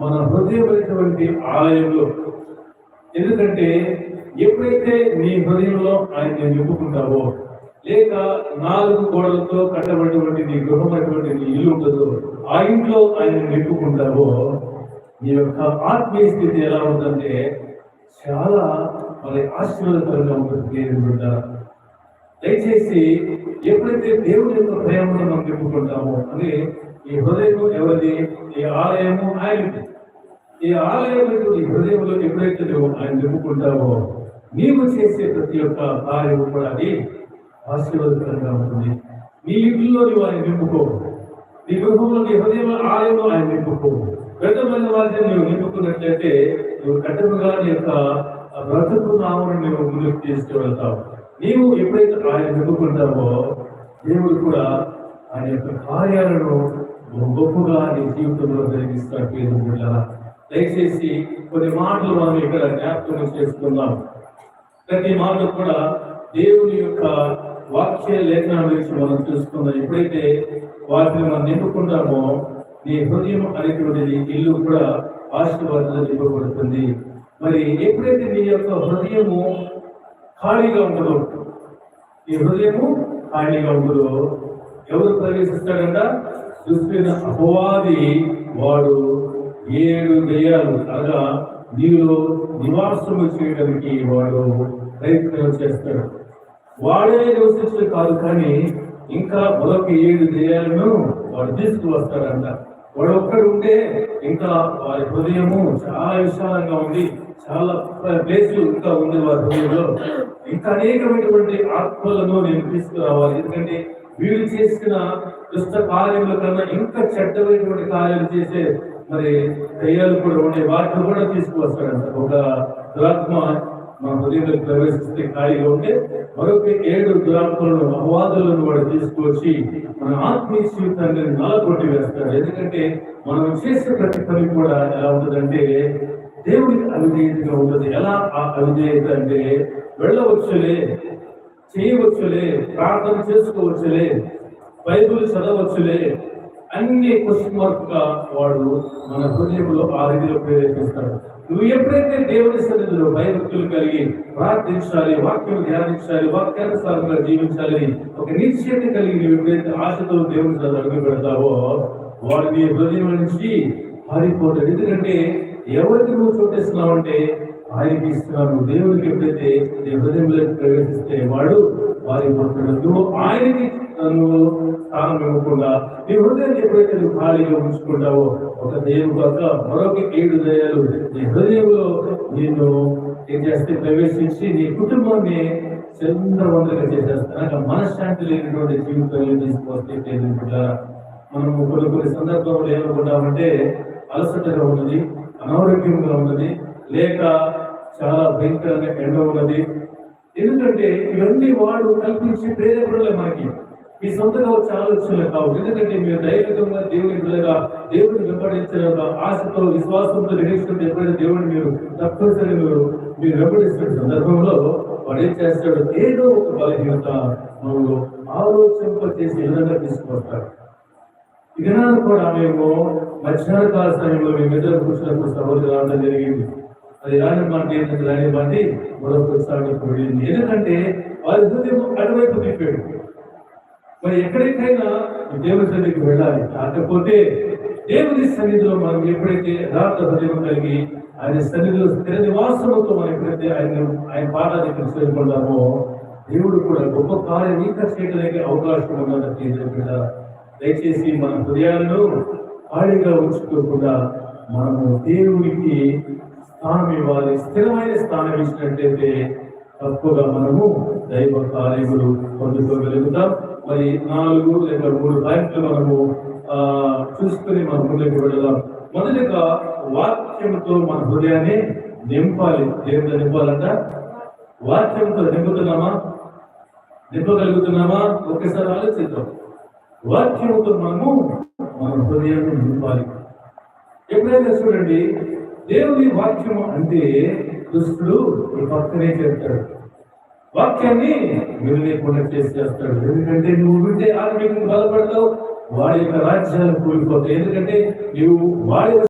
మన హృదయమైనటువంటి ఆలయంలో. ఎందుకంటే ఎప్పుడైతే నీ హృదయంలో ఆయన నింపుకుంటావో లేక నాలుగు గోడలతో కట్టబడినటువంటి నీ గృహమైనటువంటి నీ ఇల్లు ఉంటుందో ఆ ఇంట్లో ఆయన నింపుకుంటావో నీ యొక్క ఆత్మీయ స్థితి ఎలా ఉందంటే చాలా మరి ఆశీర్వాదకరంగా ఉంటుంది దేవుని బిడ్డ. దయచేసి ఎప్పుడైతే దేవుని యొక్క ప్రేమను మనం నింపుకుంటామో అని ఈ హృదయం ఎవరిది? ఈ ఆలయము ఆయనది. ఈ ఆలయం ఈ హృదయంలో ఎప్పుడైతే నువ్వు ఆయన చెప్పుకుంటావో నీవు చేసే ప్రతి ఒక్క కార్యము కూడా అది ఆశీర్వాదకరంగా ఉంటుంది. నీ ఇంట్లో నువ్వు ఆయన నింపుకో. నీ గృహంలో నీ హృదయంలో ఆలయంలో ఆయన నింపుకో. పెద్దమైన వారిని నువ్వు నింపుకున్నట్లయితే నువ్వు కట్టముగా నీ యొక్క బ్రతుకు నామను నువ్వు ముందుకు తీసుకువెళ్తావు. నీవు ఎప్పుడైతే ఆయన నింపుకుంటావో దేవుడు కూడా ఆయన యొక్క కార్యాలను గొప్పగా నీ జీవితంలో జరిగిస్తాడు పేరు దయచేసి కొన్ని మాటలు మనం ఇక్కడ జ్ఞాపకం చేసుకుందాం. ప్రతి మాట కూడా దేవుని యొక్క వాక్య లేఖనం గురించి మనం చూసుకుందాం. ఎప్పుడైతే వాటిని మనం నింపుకుంటామో నీ హృదయం అనేటువంటిది ఇల్లు కూడా ఆశీర్వాదాలు నింపబడుతుంది. మరి ఎప్పుడైతే నీ యొక్క హృదయము ఖాళీగా ఉండదు ఈ హృదయము ఖాళీగా ఉండదు ఎవరు ప్రవేశిస్తాడంట? దుష్టిన అపవాది వాడు. ఏడు దయ్యాలు అనగా నీలో నివాసము చేయడానికి వాడు ప్రయత్నం చేస్తాడు. వాడే నివసించడం కాదు కానీ ఇంకా మరొక ఏడు దయ్యాలను వాడు తీసుకువస్తాడంట. వాడు ఒక్కడు ఉంటే ఇంకా వారి హృదయము చాలా విశాలంగా ఉంది చాలా ప్లేస్ ఇంకా ఉంది వారి హృదయంలో. ఇంకా అనేకమైనటువంటి ఆత్మలను నేను తీసుకురావాలి. ఎందుకంటే వీరు చేసిన దుష్ట కార్యముల కన్నా ఇంకా చెడ్డమైనటువంటి కార్యాలు చేసే మరి దయ్యాలు కూడా ఉండే వాటిని కూడా తీసుకువస్తాడంట ఒక దురాత్మ మన హృదయంలో ప్రవేశిస్తే ఖాళీగా ఉంటే మరొక ఏడు దురాత్మలను అపవాదులను కూడా తీసుకొచ్చి మన ఆత్మీయ జీవితాన్ని నలగొట్టి వేస్తాడు. ఎందుకంటే మనం చేసే ప్రతి పని కూడా ఎలా ఉంటుందంటే దేవుడికి అవిధేయతగా ఉంటుంది. ఎలా ఆ అవిధేయత అంటే వెళ్ళవచ్చులే. చేయవచ్చులే ప్రార్థన చేసుకోవచ్చులే బైబుల్ చదవచ్చులే. అన్ని క్వశ్చన్ మార్క్గా వాడు మన హృదయంలో ఆ రీతిలో ప్రేరేపిస్తాడు. నువ్వు ఎప్పుడైతే దేవుని సన్నిధిలో భయభక్తులు కలిగి ప్రార్థించాలి వాక్యం ధ్యానించాలి వాక్యానుసారంగా జీవించాలని ఒక నిశ్చయత కలిగి నువ్వు ఎప్పుడైతే ఆశతో దేవుని అడుగు పెడతావో వాడు నీ హృదయం నుంచి పారిపోతాడు. ఎందుకంటే ఎవరికి నువ్వు చూపిస్తున్నావు అంటే ఆయనకి ఇస్తున్నాను దేవుడికి ఎప్పుడైతే నీ హృదయంలోకి ప్రవేశిస్తే వాడు పారిపోతాడు నువ్వు ఆయనకి నువ్వు స్థానం ఇవ్వకుండా నీ హృదయాన్ని ఎప్పుడైతే నువ్వు ఖాళీగా ఉంచుకుంటావో ఒక దేవుడు కాక మరొక ఏడు దయాలు నీ హృదయంలో నిన్ను ఏం చేస్తే ప్రవేశించి నీ కుటుంబాన్ని చంద్రవందరగా చేసేస్తాను అంటే మనశ్శాంతి లేనటువంటి జీవితంలో తీసుకొస్తే మనం కొన్ని కొన్ని సందర్భంలో ఏమనుకుంటామంటే అలసటగా ఉన్నది అనారోగ్యంగా ఉన్నది లేక చాలా భయంకరంగా ఎండ ఉన్నది. ఎందుకంటే ఇవన్నీ వాడు కల్పించి ప్రేరేపడలే మనకి. మీ సొంతగా వచ్చే ఆలోచనలు కావు. ఎందుకంటే మీరు దైవికంగా దేవుని బిడ్డగా దేవుని వెంబడించిన ఆశతో విశ్వాసంతో గ్రహిస్తుంటే ఎప్పుడైతే దేవుని మీరు తప్పనిసరి మీరు మీరు వెంబడిస్తున్న సందర్భంలో వాడు ఏం చేస్తాడు? ఏదో ఒక బలహీనత మనలో ఆలోచింప చేసి విధంగా తీసుకొస్తాడు. ఇదనాలు కూడా మేము మధ్యాహ్న కాల సమయంలో మేము ఇద్దరు కూర్చున్నప్పుడు సహోదరు రావడం జరిగింది. అది రాని మాట ఏంటంటే మరొకసారి కూడింది ఎందుకంటే వారి హృదయం అటువైపు తిప్పాడు. మరి ఎక్కడికైనా దేవుని సన్నిధికి వెళ్ళాలి. కాకపోతే దేవుని సన్నిధిలో మనం ఎప్పుడైతే యథార్థ హృదయం కలిగి ఆయన సన్నిధిలో స్థిర నివాసంతో మనం ఎప్పుడైతే ఆయన ఆయన పాఠాన్ని తెలుసుకుంటామో దేవుడు కూడా గొప్ప కార్యం ఇంకా చేయడానికి అవకాశం ఉన్నదని బిడ్డ దయచేసి మన హృదయాలను ఖాళీగా ఉంచుకోకుండా మనము దేవునికి స్థానం ఇవ్వాలి. స్థిరమైన స్థానం ఇచ్చినట్లయితే తప్పుగా మనము దైవ కార్యములు పొందుకోగలుగుతాం మరి నాలుగు లేదా మూడు పాయింట్లు మనము ఆ చూసుకుని మన ముందుకు వెళ్ళాం మొదటిగా వాక్యంతో మన హృదయాన్ని నింపాలి. దేవుడు నింపాలంట. వాక్యంతో నింపుతున్నామా? నింపగలుగుతున్నామా? ఒకేసారి ఆలోచిద్దాం. వాక్యముతో మనము మన హృదయాన్ని నింపాలి. ఎప్పుడైనా చూడండి దేవుని వాక్యము అంటే దుష్టుడు ఈ పక్కనే చేస్తాడు. వాక్యాన్ని వినలేకుండా చేసి ఎందుకంటే నువ్వు వింటే ఆత్మీయంగా బాధపడతావు వాడి యొక్క రాజ్యాలు కూలిపోతాయి ఎందుకంటే నువ్వు వాడి